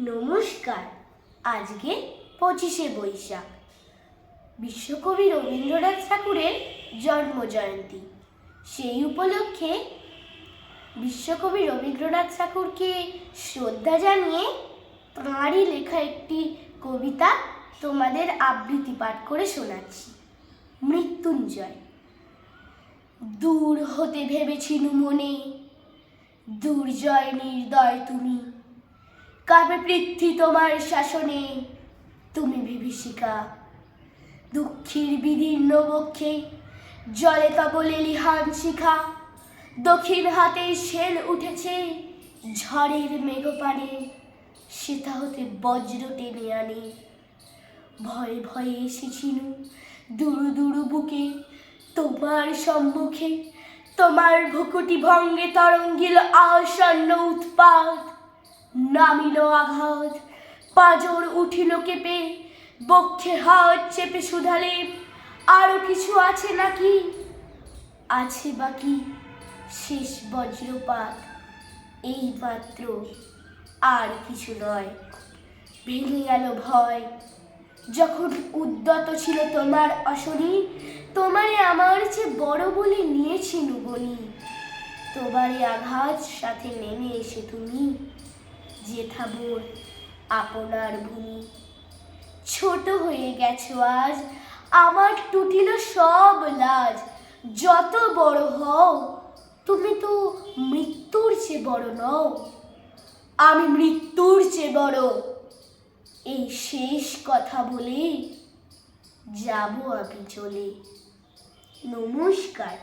নমস্কার। আজকে পঁচিশে বৈশাখ। বিশ্বকবি রবীন্দ্রনাথ ঠাকুরের জন্ম জয়ন্তী সেই উপলক্ষে বিশ্বকবি রবীন্দ্রনাথ ঠাকুরকে শ্রদ্ধা জানিয়ে তাঁরই লেখা একটি কবিতা তোমাদের আবৃত্তি পাঠ করে শোনাচ্ছি। মৃত্যুঞ্জয়। দূর হতে ভেবেছিনু মনে দুর্জয় নির্দয় তুমি। কাবে পৃথ্বী তোমার শাসনে। তুমি বিভীষিকা, দুঃখীর বিদীর্ণ বক্ষে জলে তবলে লিহান শিখা, দক্ষিণ হাতে শেল উঠেছে, ঝড়ের মেঘপানে সেটা হতে বজ্র টেনে আনে। ভয়ে ভয়ে এসেছিনু দুরু দুরু বুকে, তোমার সম্মুখে, তোমার ভুকুটি ভঙ্গে তরঙ্গিল আসন্ন উৎপাত। নামিল আঘাত। পাজর উঠিল কেঁপে, বক্ষে হাত চেপে শুধালে, আরও কিছু আছে নাকি? আছে বাকি শেষ বজ্রপাত। এই মাত্র আর কিছু নয়। ভেঙে গেল ভয়। যখন উদ্যত ছিল তোমার অশনি, তোমারে আমার চেয়ে বড় বলে নিয়েছি নুবনি তোমারই আঘাত সাথে নেমে এসে তুমি জেঠা মোর আপনার ভূমি। ছোট হয়ে গেছো আজ, আমার টুটিল সব লাজ। যত বড় হও, তুমি তো মৃত্যুর চেয়ে বড় নও। আমি মৃত্যুর চেয়ে বড়। এই শেষ কথা বলে যাব আমি চলে। নমস্কার।